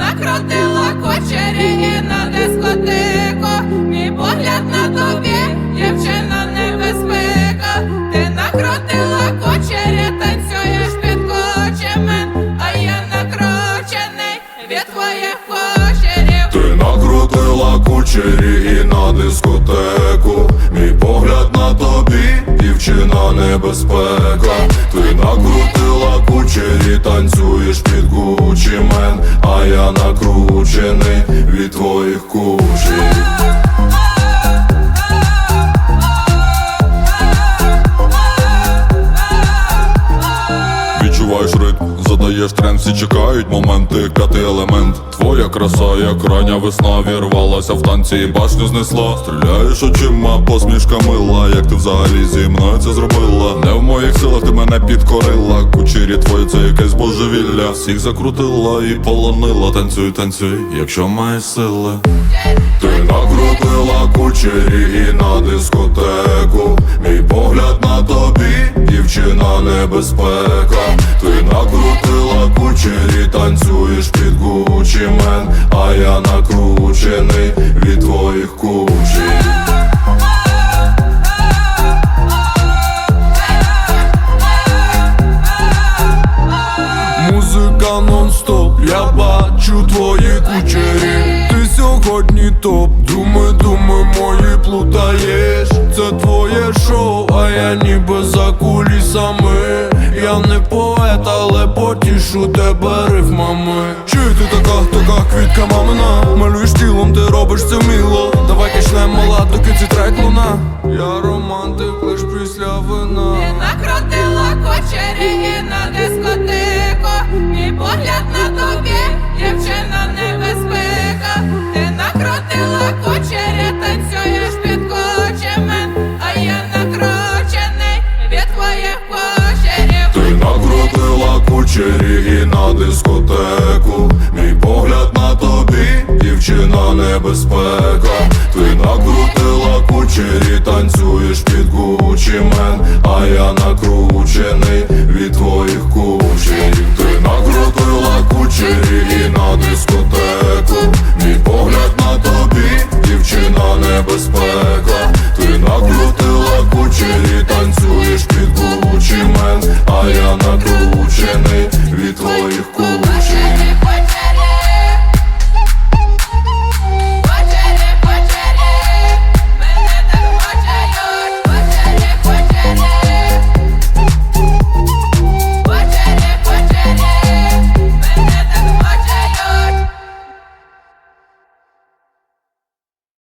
накрутила кучері і на дискотеку. Мій погляд на тобі, дівчина небезпека. Ти накрутила кучері, танцюєш під кучами, а я накручений від твоїх кучерів. Ти накрутила кучері і на дискотеку Мій погляд на тобі, дівчина небезпека? Ти накрутила кучері, танцюєш під Гучі мен А я накручений від твоїх кучерів ритм, задаєш тренд, всі чекають моменти, п'ятий елемент. Твоя краса, як рання весна, вірвалася в танці і башню знесла. Стріляєш очима, посмішка мила, як ти взагалі зі мною це зробила. Не в моїх силах ти мене підкорила, кучері твої це якесь божевілля. Всіх закрутила і полонила, танцюй, танцюй, якщо маєш сили. Ти накрутила кучері і на дискотеку. Мій погляд дівчина небезпека? Ти накрутила кучері, танцюєш під Гучі мен А я накручений від твоїх кучерів Музика нон-стоп, я бачу твої кучері. Ти сьогодні топ, думи, думи мої плутаєш. Це твоє шоу, а я ніби кулісами. Я не поет, але потішу тебе рифмами. Чи ти така, така квітка мамина? Малюєш тілом, ти робиш це вміло Давай качнемо мала, доки ці трек луна. Я романтик лиш після вина. Ти накрутила кучері і на дискотеку. Мій погляд на тобі, дівчина дискотеку. Мій погляд на тобі, дівчина небезпека. Ти накрутила кучері, танцюєш під Гучі мен А я накрутила